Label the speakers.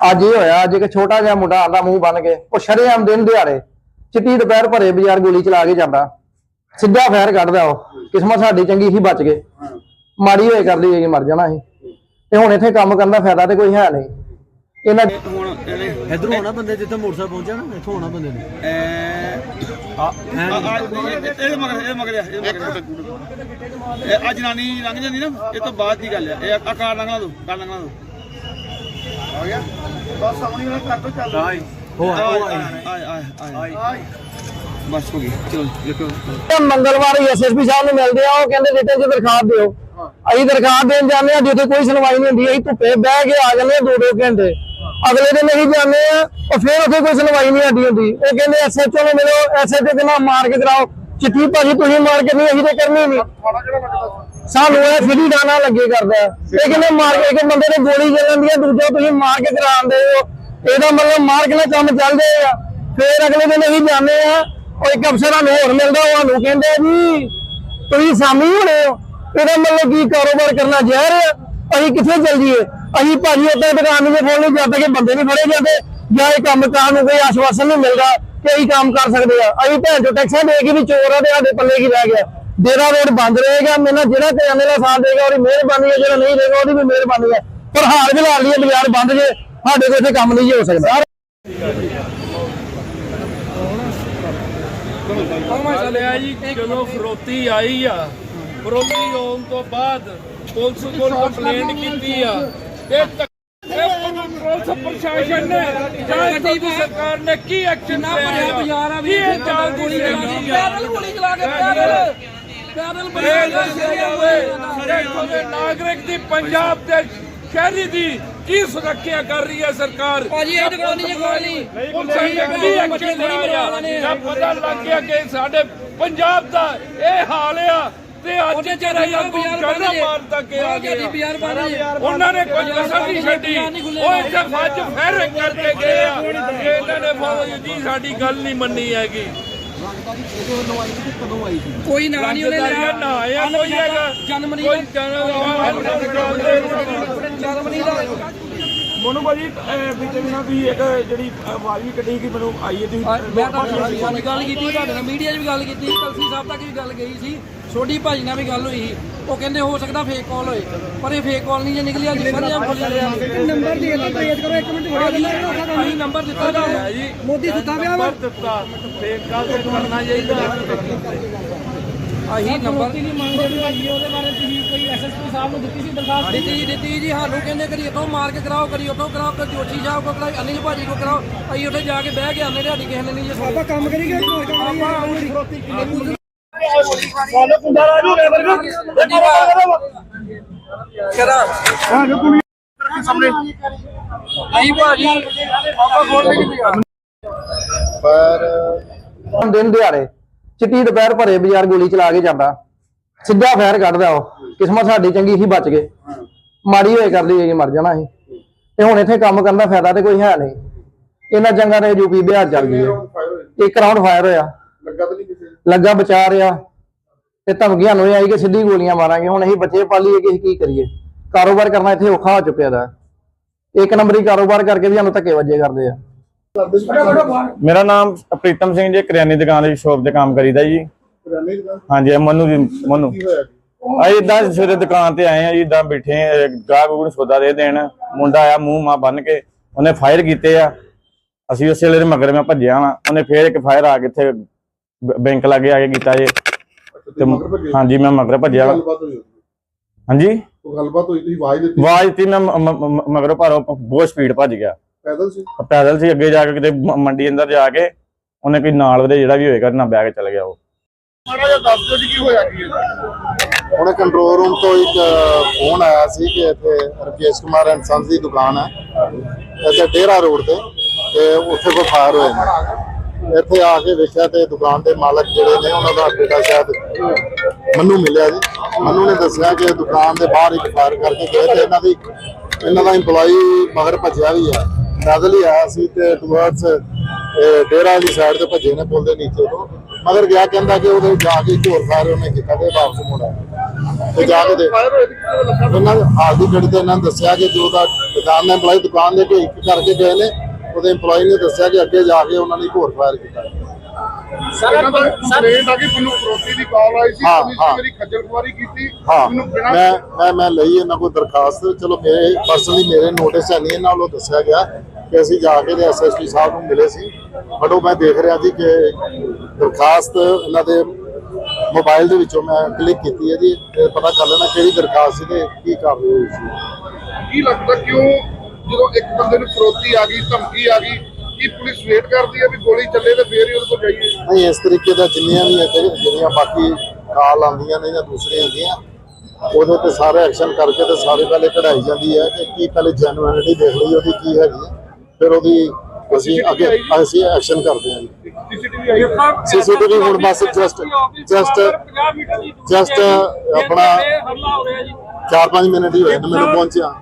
Speaker 1: ਅੱਜ ਇਹ ਹੋਇਆ ਅੱਜ ਇੱਕ ਛੋਟਾ ਜਿਹਾ ਮੁੰਡਾ ਆਂਦਾ ਮੂੰਹ ਬੰਨ ਕੇ ਉਹ ਸ਼ਰੇਆਮ ਦਿਨ ਦਿਹਾੜੇ ਚਿੱਟੀ ਦੁਪਹਿਰ ਭਰੇ ਬਾਜ਼ਾਰ ਗੋਲੀ ਚਲਾ ਕੇ ਜਾਂਦਾ। ਸਿੱਧਾ ਫੈਰ ਕੱਢਦਾ ਉਹ ਕਿਸਮਤ ਸਾਡੀ ਚੰਗੀ ਸੀ ਬਚ ਗਏ। ਮਾੜੀ ਹੋਏ ਕਰਦੀ ਹੈਗੀ ਮਰ ਜਾਣਾ ਸੀ। ਤੇ ਹੁਣ ਇੱਥੇ ਕੰਮ ਕਰਨ ਦਾ ਫਾਇਦਾ ਤੇ ਕੋਈ ਹੈ ਨਹੀਂ। ਇਹਨਾਂ
Speaker 2: ਹੁਣ ਇਹਨੇ
Speaker 3: ਇਧਰੋਂ ਆਉਣਾ ਬੰਦੇ ਜਿੱਥੇ ਮੋਟਰਸਾਈਕਲ ਪਹੁੰਚਿਆ ਨਾ ਇੱਥੋਂ ਆਉਣਾ ਬੰਦੇ ਨੇ।
Speaker 2: ਇਹ
Speaker 3: ਆ
Speaker 2: ਆ- ਆ- ਇਹ- ਇਹ ਮਗਰ ਇਹ ਮਗਰ ਇਹ ਮਗਰ ਇਹ ਆ ਜਨਾਨੀ ਲੰਘ ਜਾਂਦੀ ਨਾ ਇਹ ਤੋਂ ਬਾਅਦ ਦੀ ਗੱਲ ਹੈ ਇਹ ਆ ਕਾਰ ਲੰਘਣਾ ਦੋ ਕਾਰ ਲੰਘਣਾ ਦੋ। ਆ ਗਿਆ। ਬਸ ਸਾਹਮਣੇ ਵਾਲਾ ਕਰ ਦੋ ਚੱਲ।
Speaker 3: ਆਈ ਹੋ ਆ ਉਹ ਆਈ
Speaker 2: ਆਏ। ਆਏ। ਆਏ। ਬਸ ਹੋ ਗਈ। ਚਲੋ ਦੇਖੋ।
Speaker 1: ਤੇ ਮੰਗਲਵਾਰ ਹੀ ਐਸਐਸਪੀ ਸਾਹਿਬ ਨੂੰ ਮਿਲਦੇ ਆ। ਉਹ ਕਹਿੰਦੇ ਰਿਟਨ 'ਚ ਦਰਖਾਸਤ ਦਿਓ। ਅਸੀਂ ਦਰਖਾਸਤ ਦੇਣ ਜਾਂਦੇ ਆ ਜਿੱਥੇ ਕੋਈ ਸੁਣਵਾਈ ਨਹੀਂ ਹੁੰਦੀ ਅਸੀਂ ਧੁੱਪੇ ਬਹਿ ਕੇ ਆ ਜਾਂਦੇ ਆ ਦੋ ਦੋ ਘੰਟੇ ਅਗਲੇ ਦਿਨ ਅਸੀਂ ਜਾਂਦੇ ਆ ਉਹ ਫਿਰ ਉੱਥੇ ਕੋਈ ਸੁਣਵਾਈ ਨਹੀਂ ਸਾਡੀ ਹੁੰਦੀ। ਉਹ ਕਹਿੰਦੇ ਐਸਐਚਓ ਨੂੰ ਮਿਲੋ ਐਸਐਚਓ ਕਹਿੰਦਾ ਮਾਰ ਕੇ ਕਰਾਓ। ਚਿੱਠੀ ਭਾਜੀ ਤੁਸੀਂ ਮਾਰ ਕੇ ਨਹੀਂ ਅਸੀਂ ਤੇ ਕਰਨੀ ਨਹੀਂ। ਸਾਨੂੰ ਇਹ ਸਿੱਧੀ ਦਾਣਾ ਲੱਗੇ ਕਰਦਾ। ਇਹ ਕਹਿੰਦੇ ਮਾਰ ਕੇ ਇੱਕ ਬੰਦੇ ਨੇ ਗੋਲੀ ਚੱਲਣ ਦੀ ਦੂਜਾ ਤੁਸੀਂ ਮਾਰ ਕੇ ਕਰਾਉਂਦੇ ਹੋ। ਇਹਦਾ ਮਤਲਬ ਮਾਰ ਕੇ ਨਾ ਕੰਮ ਚੱਲਦੇ ਆ। ਫੇਰ ਅਗਲੇ ਦਿਨ ਅਸੀਂ ਜਾਂਦੇ ਆ, ਉਹ ਇੱਕ ਅਫਸਰ ਸਾਨੂੰ ਹੋਰ ਮਿਲਦਾ, ਉਹ ਸਾਨੂੰ ਕਹਿੰਦੇ ਜੀ, ਤੁਸੀਂ ਸਾਮੀ ਹੋਣੇ ਹੋ। ਇਹਦਾ ਮਤਲਬ ਕੀ ਕਾਰੋਬਾਰ ਕਰਨਾ ਜ਼ਹਿਰ ਆ। ਅਸੀਂ ਕਿੱਥੇ ਚੱਲ ਜੀਏ ਅਸੀਂ ਭਾਜੀ ਉੱਤੇ ਦੁਕਾਨ ਦੇ ਫੋਨ ਨਹੀਂ ਜਾਂਦੇ ਕਿ ਬੰਦੇ ਨਹੀਂ ਫੜੇ ਜਾਂਦੇ, ਜਾਂ ਇਹ ਕੰਮ ਕਾਰ ਨੂੰ ਕੋਈ ਆਸ਼ਵਾਸਨ ਨਹੀਂ ਮਿਲਦਾ ਕਿ ਅਸੀਂ ਕੰਮ ਕਰ ਸਕਦੇ ਆ। ਅਸੀਂ ਭੈਣ ਚੋ ਟੈਕਸਾਂ ਦੇ ਕੇ ਵੀ ਚੋਰ ਆ ਤੇ ਸਾਡੇ ਪੱਲੇ ਕੀ ਰਹਿ ਗਿਆ। ਡੇਰਾ ਰੋਡ ਬੰਦ ਰਹੇਗਾ ਮੇਰਾ ਜਿਹੜਾ ਕਿਰਾਨੇ ਦਾ ਸਾਥ ਦੇਗਾ ਉਹਦੀ ਮਿਹਰਬਾਨੀ ਹੈ ਜਿਹੜਾ ਨਹੀਂ ਦੇਗਾ ਉਹਦੀ ਵੀ ਮਿਹਰਬਾਨੀ ਹੈ। ਪਰ ਹਾਲ ਫਿਲਹਾਲ ਲਈ ਬਾਜ਼ਾਰ ਬੰਦ ਜੇ ਸਾਡੇ ਕੋਲ ਇੱਥੇ ਕੰਮ ਨਹੀਂ ਹੋ ਸਕਦਾ।
Speaker 4: ਚੱਲਿਆ ਜੀ ਜਦੋਂ ਫਰੋਤੀ ਆਈ ਆ ਫਰੋਤੀ ਹੋਣ ਤੋਂ ਬਾਅਦ ਪੁਲਿਸ ਕੋਲ ਕੰਪਲੇਂਟ ਕੀਤੀ ਆ। ਇਹ ਪੁਲਿਸ ਪ੍ਰਸ਼ਾਸਨ ਨੇ ਜਾਂ ਸਾਡੀ ਸਰਕਾਰ ਨੇ ਕੀ ਐਕਸ਼ਨ ਨਾ ਭਰਿਆ ਬਾਜ਼ਾਰ ਆ ਵੀ ਇਹ ਜਾਲ ਗੋਲੀ ਚਲਾਈ ਆ? ਪੈਦਲ ਗੋਲੀ ਚਲਾ ਕੇ ਦੇ ਨਾਗਰਿਕ ਦੀ ਪੰਜਾਬ ਦੇ ਸ਼ਹਿਰੀ ਦੀ ਕੀ ਸੁਰੱਖਿਆ ਕਰ ਰਹੀ ਹੈ ਸਰਕਾਰ?
Speaker 5: ਭਾਜੀ ਇਹ ਦੁਕਾਨ ਨਹੀਂ ਕੋਈ ਨਹੀਂ।
Speaker 4: ਪੁਲਿਸ ਨੇ ਕੀ ਐਕਸ਼ਨ ਲਿਆ ਜਦ ਪਤਾ ਲੱਗ ਗਿਆ ਕਿ ਸਾਡੇ ਪੰਜਾਬ ਦਾ ਇਹ ਹਾਲ ਆ ਤੇ ਅੱਜ ਜਿਹੜਾ
Speaker 5: ਬਾਜ਼ਾਰ
Speaker 4: ਕਰਨਾ
Speaker 5: ਬੰਦ ਜੇ।
Speaker 4: ਮਾਰ ਤੱਕ ਆ
Speaker 5: ਜੇ।
Speaker 4: ਉਹਨਾਂ ਨੇ ਕੋਈ ਕਸਰ ਨਹੀਂ ਛੱਡੀ। ਉਹ ਇੱਥੇ ਫੱਜ ਫੇਰ ਕਰਕੇ ਗਏ ਆ। ਕਿ ਇਹਨਾਂ ਨੇ ਫੌਜ ਜੀ ਸਾਡੀ ਗੱਲ ਨਹੀਂ ਮੰਨੀ ਹੈਗੀ।
Speaker 5: ਕੋਈ ਨਾਂ ਨਹੀਂ ਉਹਨੇ ਲਿਆ
Speaker 4: ਨਾ ਆਇਆ ਕੋਈ ਹੈਗਾ
Speaker 5: ਜਨਮਨੀ
Speaker 4: ਕੋਈ ਜਨਮ
Speaker 5: ਜਨਮਨੀ ਦਾ
Speaker 6: ਮੋਨੂ ਭਾਜੀ ਬੀਤੇ ਦਿਨਾਂ ਵੀ ਇੱਕ ਜਿਹੜੀ ਆਵਾਜ਼ ਵੀ ਕੱਢੀ ਕਿ ਮੈਨੂੰ ਆਈ ਹੈ ਤੁਸੀਂ
Speaker 5: ਮੈਂ ਤੁਹਾਡੇ ਨਾਲ ਗੱਲ ਕੀਤੀ ਤੁਹਾਡੇ ਨਾਲ ਮੀਡੀਆ 'ਚ ਵੀ ਗੱਲ ਕੀਤੀ ਕਲਸੀ ਸਾਹਿਬ ਤੱਕ ਵੀ ਗੱਲ ਗਈ ਸੀ। ਛੋਟੀ ਭਾਜੀ ਨਾਲ ਵੀ ਗੱਲ ਹੋਈ ਸੀ। ਉਹ ਕਹਿੰਦੇ ਹੋ ਸਕਦਾ ਫੇਕ ਕਾਲ ਹੋਏ ਪਰ ਇਹ ਫੇਕ ਕਾਲ ਨਹੀਂ ਜੇ ਨਿਕਲਿਆ ਜੀ ਸਾਰੇ ਆਪ ਖੋਲਿਆ ਰਿਹਾ ਨੰਬਰ ਦੇ ਦਿਓ ਟ੍ਰੇਸ ਕਰੋ ਇੱਕ ਮਿੰਟ ਹੋਇਆ ਅਸੀਂ ਨੰਬਰ ਦਿੱਤਾ ਤੁਹਾਨੂੰ।
Speaker 4: ਜੀ
Speaker 5: ਮੋਦੀ ਸੁੱਤਾ ਪਿਆ ਵਾ
Speaker 4: ਦਿੱਤਾ ਫੇਕ ਕਾਲ ਤੇ ਕਰਨਾ ਚਾਹੀਦਾ।
Speaker 5: ਅਸੀਂ ਨੰਬਰ ਨਹੀਂ ਮੰਗਦੇ ਵੀ ਭਾਜੀ ਉਹਦੇ ਬਾਰੇ ਤੁਸੀਂ ਕੋਈ ਐਸਐਸਪੀ ਸਾਹਿਬ ਨੂੰ ਦਿੱਤੀ ਸੀ ਦਰਖਾਸਤ ਦਿੱਤੀ? ਦਿੱਤੀ ਜੀ ਸਾਨੂੰ ਕਹਿੰਦੇ ਕਰੀ ਇਤੋਂ ਮਾਰ ਕੇ ਕਰਾਓ ਕਰੀ ਉਤੋਂ ਕਰਾਓ ਕਰੀ ਜੋਸ਼ੀ ਸਾਹਿਬ ਕੋ ਕਰਾਓ ਅਨਿਲ ਭਾਜੀ ਕੋ ਕਰਾਓ ਅਸੀਂ ਉੱਥੇ ਜਾ ਕੇ ਬਹਿ ਕੇ ਆਨੇ ਤੁਹਾਡੀ ਕਿਸੇ ਨੇ ਨਹੀਂ ਜੇ ਆਪਾਂ ਕੰਮ ਕਰੀਏ ਆਪਾਂ ਕਰਾਂ। ਅਸੀਂ ਭਾਜੀ ਆਪਾਂ ਫੋਨ ਤੇ ਕਿੱਥੇ ਆ
Speaker 1: ਹੁਣ ਦਿਨ ਦਿਹਾੜੇ ਚਿੱਟੀ ਦੁਪਹਿਰ ਭਰੇ ਬਾਜ਼ਾਰ ਗੋਲੀ ਚਲਾ ਕੇ ਜਾਂਦਾ। ਸਿੱਧਾ ਫੈਰ ਕੱਢਦਾ ਉਹ। ਕਿਸਮਤ ਸਾਡੀ ਚੰਗੀ ਸੀ ਬਚ ਗਏ। ਮਾੜੀ ਹੋਏ ਕਰਦੀ ਹੈਗੀ ਮਰ ਜਾਣਾ ਸੀ। ਤੇ ਹੁਣ ਇੱਥੇ ਕੰਮ ਕਰਨ ਦਾ ਫਾਇਦਾ ਤੇ ਕੋਈ ਹੈ ਨਹੀਂ। ਇਹਨਾਂ ਜੰਗਾਂ ਨੇ ਯੂਪੀ ਬਿਹਾਰ ਚੱਲ ਗਈ ਇੱਕ ਰਾਉਂਡ ਫਾਇਰ ਹੋਇਆ। ਲੱਗਾ ਬਚਾ ਰਿਹਾ। ਤੇ ਧਮਕੀਆਂ ਨੂੰ ਆਈ ਕਿ ਸਿੱਧੀ ਗੋਲੀਆਂ ਮਾਰਾਂਗੇ। ਹੁਣ ਅਸੀਂ ਬੱਚੇ ਪਾਲੀਏ ਕਿ ਅਸੀਂ ਕੀ ਕਰੀਏ? ਕਾਰੋਬਾਰ ਕਰਨਾ ਇੱਥੇ ਔਖਾ ਹੋ ਚੁੱਕਿਆ ਦਾ। ਇੱਕ ਨੰਬਰੀ ਕਾਰੋਬਾਰ ਕਰਕੇ ਵੀ ਸਾਨੂੰ ਧੱਕੇ ਵੱਜੇ ਕਰਦੇ ਆ।
Speaker 7: ਮੇਰਾ ਨਾਮ ਪ੍ਰੀਤਮ ਸਿੰਘ ਜੀ ਕਰਿਆਨੇ ਦੀ ਦੁਕਾਨ ਦੀ ਸ਼ੋਪ ਤੇ ਕੰਮ ਕਰੀਦਾ ਜੀ। ਹਾਂਜੀ ਮਨੂ ਜੀ ਮਨੂ। ਅਸੀਂ ਇਦਾਂ ਸਵੇਰੇ ਦੁਕਾਨ ਤੇ ਆਏ ਆ ਜੀ ਇਦਾਂ ਬੈਠੇ ਆ ਗਾਹਕ ਨੂੰ ਸੌਦਾ ਦੇ ਦੇਣ। ਮੁੰਡਾ ਆਇਆ ਮੂੰਹ ਮਾ ਬੰਨ ਕੇ ਉਹਨੇ ਫਾਇਰ ਕੀਤੇ ਆ। ਅਸੀਂ ਉਸੇ ਵੇਲੇ ਮਗਰ ਮੈਂ ਭੱਜਿਆ ਵਾਂ। ਉਹਨੇ ਫੇਰ ਇੱਕ ਫਾਇਰ ਆ ਕੇ ਇੱਥੇ ਬੈਂਕ ਲਾਗੇ ਆ ਕੇ ਕੀਤਾ ਜੇ ਤੇ ਹਾਂਜੀ ਮੈਂ ਮਗਰ ਭੱਜਿਆ ਹਾਂਜੀ?
Speaker 8: ਗੱਲਬਾਤ ਹੋਈ? ਤੁਸੀਂ ਆਵਾਜ਼ ਦਿੱਤੀ?
Speaker 7: ਆਵਾਜ਼ ਦਿੱਤੀ ਮੈਂ ਮਗਰੋਂ ਉਹ ਬਹੁਤ ਸਪੀਡ ਭੱਜ ਗਿਆ।
Speaker 8: ਪੈਦਲ ਸੀ?
Speaker 7: ਪੈਦਲ ਸੀ ਅੱਗੇ ਜਾ ਕੇ ਕਿਤੇ ਮੰਡੀ ਅੰਦਰ ਜਾ ਕੇ ਉਹਨੇ ਕੋਈ ਨਾਲ ਉਹਦੇ ਜਿਹੜਾ ਵੀ ਹੋਏਗਾ ਨਾ ਬਹਿ ਕੇ ਚਲ ਗਿਆ ਉਹ।
Speaker 8: ਮਾੜਾ ਜਿਹਾ ਦੱਸ ਦਿਓ ਜੀ ਕੀ ਹੋਇਆ ਕੀ ਉਹਨੇ ਕੰਟਰੋਲ ਰੂਮ ਤੋਂ ਇੱਕ ਫੋਨ ਆਇਆ ਸੀ ਕਿ ਇੱਥੇ ਰਕੇਸ਼ ਕੁਮਾਰ ਐਂਡ ਸੰਸ ਦੀ ਦੁਕਾਨ ਹੈ। ਇੱਥੇ ਡੇਰਾ ਰੋਡ ਤੇ ਤੇ ਉੱਥੇ ਕੋਈ ਫਾਇਰ ਨੇ ਇੱਥੇ ਆ ਕੇ ਵੇਖਿਆ ਤੇ ਦੁਕਾਨ ਦੇ ਮਾਲਕ ਜਿਹੜੇ ਨੇ ਉਹਨਾਂ ਦਾ ਬੇਟਾ ਸ਼ਾਇਦ ਮੰਨੂ ਮਿਲਿਆ ਜੀ। ਮੰਨੂ ਨੇ ਦੱਸਿਆ ਕਿ ਦੁਕਾਨ ਦੇ ਬਾਹਰ ਇੱਕ ਫਾਇਰ ਕਰਕੇ ਗਏ ਤੇ ਇਹਨਾਂ ਦੀ ਇਹਨਾਂ ਦਾ EMPLOYE ਮਗਰ ਭੱਜਿਆ ਵੀ ਹੈ। ਪੈਦਲ ਹੀ ਆਇਆ ਸੀ ਤੇ ਟੁਵਰਡਸ ਡੇਰਾ ਵਾਲੀ ਸਾਈਡ ਤੇ ਭੱਜੇ ਨੇ ਪੁਲ ਦੇ ਨੀਚੇ ਤੋਂ। ਮਗਰ ਗਿਆ ਕਹਿੰਦਾ ਕਿ ਉਹਦੇ ਜਾ ਕੇ ਹੋਰ ਫਾਇਰ ਉਹਨੇ ਕੀਤਾ ਤੇ ਵਾਪਸ ਮੁੜ ਤੇ ਜਾ ਕੇ ਦੇ ਹਾਲ ਦੀ ਘੜੀ ਤੇ ਇਹਨਾਂ ਨੇ ਦੱਸਿਆ ਕਿ ਜੋ ਦਾ ਦੁਕਾਨ ਦਾ EMPLOYE ਦੁਕਾਨ ਦੇ ਕੇ ਇੱਕ ਕਰਕੇ ਗਏ ਨੇ ਉਹਦੇ EMPLOYE ਨੇ ਦੱਸਿਆ ਕਿ ਅੱਗੇ ਜਾ ਕੇ ਉਹਨਾਂ ਨੇ ਹੋਰ ਫਾਇਰ ਕੀਤਾ।
Speaker 9: ਇਹਨਾਂ ਦਾ ਕੰਪਲੇਂਟ ਆ ਕਿ ਮੈਨੂੰ ਫਰੋਤੀ ਦੀ ਕਾਲ ਆਈ ਸੀ
Speaker 8: ਹਾਂ,
Speaker 9: ਪੁਲਿਸ
Speaker 8: ਹਾਂ।
Speaker 9: ਨੇ ਮੇਰੀ ਖੱਜਲ ਖੁਆਰੀ ਕੀਤੀ
Speaker 8: ਹਾਂ।
Speaker 9: ਮੈਨੂੰ ਬਿਨਾਂ
Speaker 8: ਮੈਂ ਮੈਂ ਮੈਂ ਲਈ ਇਹਨਾਂ ਕੋਲ ਦਰਖਾਸਤ। ਚਲੋ ਮੇਰੇ ਪਰਸਨਲੀ ਮੇਰੇ ਨੋਟਿਸ ਹੈ ਨਹੀਂ ਇਹਨਾਂ ਵੱਲੋਂ ਦੱਸਿਆ ਗਿਆ ਕਿ ਅਸੀਂ ਜਾ ਕੇ ਐਸਐਸਪੀ ਸਾਹਿਬ ਨੂੰ ਮਿਲੇ ਸੀ। ਬਟ ਉਹ ਮੈਂ ਦੇਖ ਰਿਹਾ ਸੀ ਕਿ ਦਰਖਾਸਤ ਇਹਨਾਂ ਦੇ ਮੋਬਾਈਲ ਦੇ ਵਿੱਚੋਂ ਮੈਂ ਕਲਿੱਕ ਕੀਤੀ ਹੈ ਜੀ। ਤੇ ਪਤਾ ਕਰ ਲੈਣਾ ਕਿਹੜੀ ਦਰਖਾਸਤ ਸੀ ਤੇ ਕੀ ਕਾਰਵਾਈ ਹੋਈ ਸੀ।
Speaker 9: ਕੀ ਲੱਗਦਾ ਕਿਉਂ ਜਦੋਂ ਇੱਕ ਬੰਦੇ ਨੂੰ ਫਰੋਤੀ ਆ ਗਈ ਧਮਕੀ ਆ ਗਈ ਕੀ ਪੁਲਿਸ ਵੇਟ ਕਰਦੀ ਹੈ ਵੀ ਗੋਲੀ ਚੱਲੇ ਤੇ ਫੇਰ ਹੀ ਉਹਦੇ ਕੋਲ ਜਾਈਏ?
Speaker 8: ਨਹੀਂ ਇਸ ਤਰੀਕੇ ਦਾ ਜਿੰਨੀਆਂ ਵੀ ਇੱਥੇ ਜਿਹੜੀਆਂ ਬਾਕੀ ਕਾਲ ਆਉਂਦੀਆਂ ਨੇ ਜਾਂ ਦੂਸਰੀਆਂ ਹੁੰਦੀਆਂ ਉਹਦੇ ਤੇ ਸਾਰੇ ਐਕਸ਼ਨ ਕਰਕੇ ਤੇ ਸਾਰੇ ਪਹਿਲੇ ਕਢਾਈ ਜਾਂਦੀ ਹੈ ਕਿ ਕੀ ਪਹਿਲੇ ਜੈਨੂਇਨਿਟੀ ਦੇਖ ਲਈ ਉਹਦੀ ਕੀ ਹੈਗੀ ਹੈ ਫਿਰ ਉਹਦੀ ਅਸੀਂ ਅੱਗੇ ਅਸੀਂ ਐਕਸ਼ਨ ਕਰਦੇ ਹਾਂ
Speaker 9: ਸੀਸੀਟੀਵੀ
Speaker 8: ਹੁਣ ਬਸ just- just- just ਆਪਣਾ-
Speaker 5: ਹਮਲਾ ਹੋ ਰਿਹਾ ਜੀ।
Speaker 8: 4-5 ਮਿੰਟ ਹੀ ਹੋਏ ਮੈਨੂੰ ਪਹੁੰਚਿਆ।